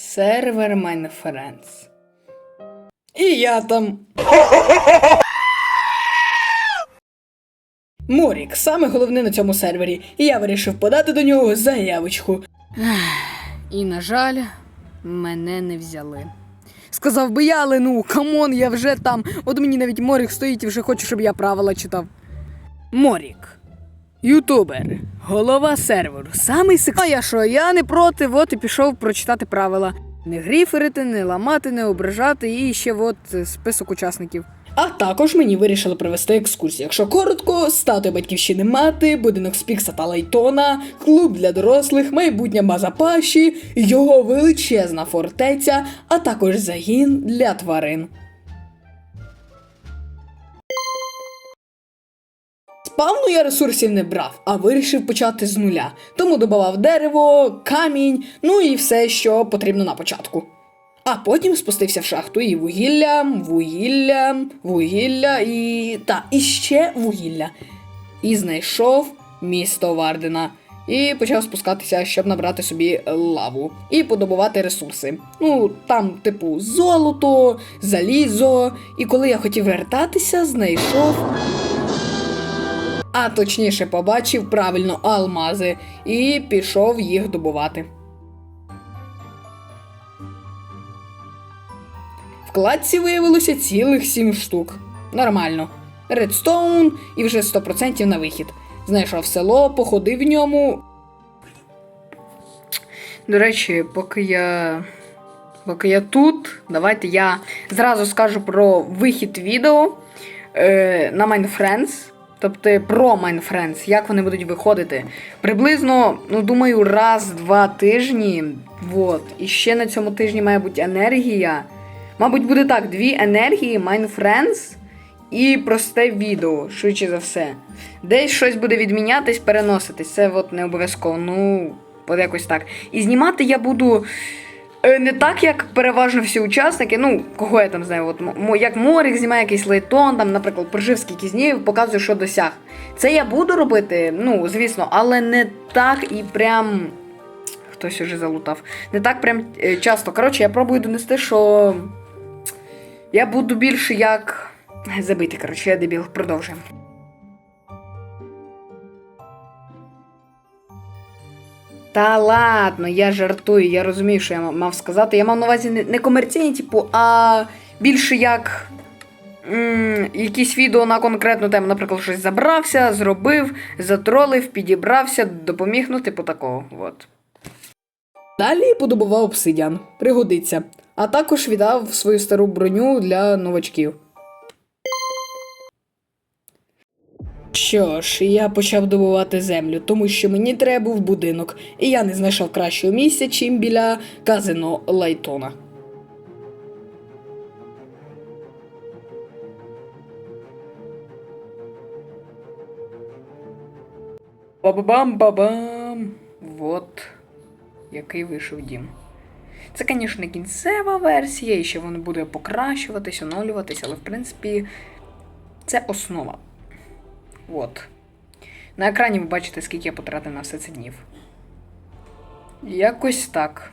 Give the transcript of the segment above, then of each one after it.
Сервер Friends. І я там. Морік, саме головне на цьому сервері, і я вирішив подати до нього заявочку. І, на жаль, мене не взяли. Сказав би я, але ну, камон, я вже там. От мені навіть Морік стоїть і вже хоче, щоб я правила читав. Морік. Ютубер, голова серверу, самий секс. А я що, я не проти, от і пішов прочитати правила. Не гріферити, не ламати, не ображати і ще от е, список учасників. А також мені вирішили провести екскурсію. Якщо коротко, статуя батьківщини мати, будинок Спікса та Лайтона, клуб для дорослих, майбутня база Паші, його величезна фортеця, а також загін для тварин. Спавну я ресурсів не брав, а вирішив почати з нуля. Тому додавав дерево, камінь, ну і все, що потрібно на початку. А потім спустився в шахту і вугілля, вугілля, вугілля і. та, і ще вугілля. І знайшов місто Вардена. І почав спускатися, щоб набрати собі лаву і подобувати ресурси. Ну, там, типу, золото, залізо. І коли я хотів вертатися, знайшов а точніше побачив правильно алмази і пішов їх добувати. В кладці виявилося цілих сім штук. Нормально. Редстоун і вже 100% на вихід. Знайшов село, походив в ньому. До речі, поки я. Поки я тут, давайте я зразу скажу про вихід відео е, на MindFriends. Тобто про MindFriends, як вони будуть виходити. Приблизно, ну думаю, раз-два тижні. Вот. І ще на цьому тижні має бути енергія. Мабуть, буде так: дві енергії, MindFriends і просте відео, швидше за все. Десь щось буде відмінятись, переноситись. Це от не обов'язково. Ну, от якось так. І знімати я буду. Е, Не так, як переважно всі учасники, ну, кого я там знаю, от, як Морік знімає якийсь лейтон, там, наприклад, прожив скільки днів, показує, що досяг. Це я буду робити, ну, звісно, але не так і прям. Хтось уже залутав. Не так прям е, часто. Коротше, я пробую донести, що я буду більше як. Забити, коротше, я дебіл, продовжуємо. Та ладно, я жартую, я розумію, що я мав сказати. Я мав на увазі не, комерційні, типу, а більше як м, якісь відео на конкретну тему, наприклад, щось забрався, зробив, затролив, підібрався, допоміг, ну, типу такого. От. Далі подобував обсидіан. Пригодиться. А також віддав свою стару броню для новачків. Що ж, я почав добувати землю, тому що мені треба був будинок, і я не знайшов кращого місця, чим біля казино Лайтона. Ба-ба-бам-ба-бам. Вот який вийшов дім. Це, звісно, кінцева версія, і ще воно буде покращуватись, оновлюватись, але в принципі це основа. От. На екрані ви бачите, скільки я потратив на все це днів. Якось так.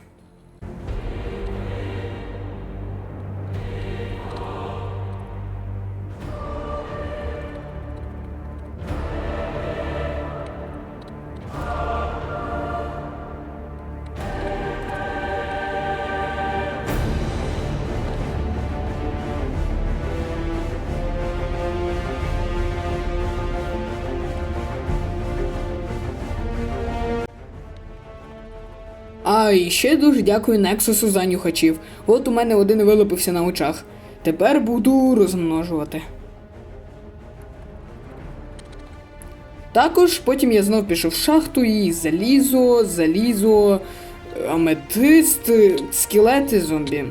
А і ще дуже дякую Нексусу за нюхачів. От у мене один вилупився на очах. Тепер буду розмножувати. Також потім я знов пішов в шахту і залізо, залізо, аметист, скелети зомбі.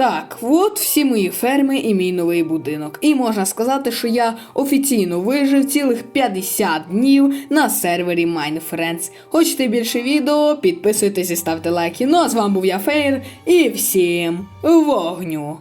Так, от всі мої ферми і мій новий будинок. І можна сказати, що я офіційно вижив цілих 50 днів на сервері MineFriends. Хочете більше відео? Підписуйтесь і ставте лайки. Ну а з вами був я Фейр і всім вогню!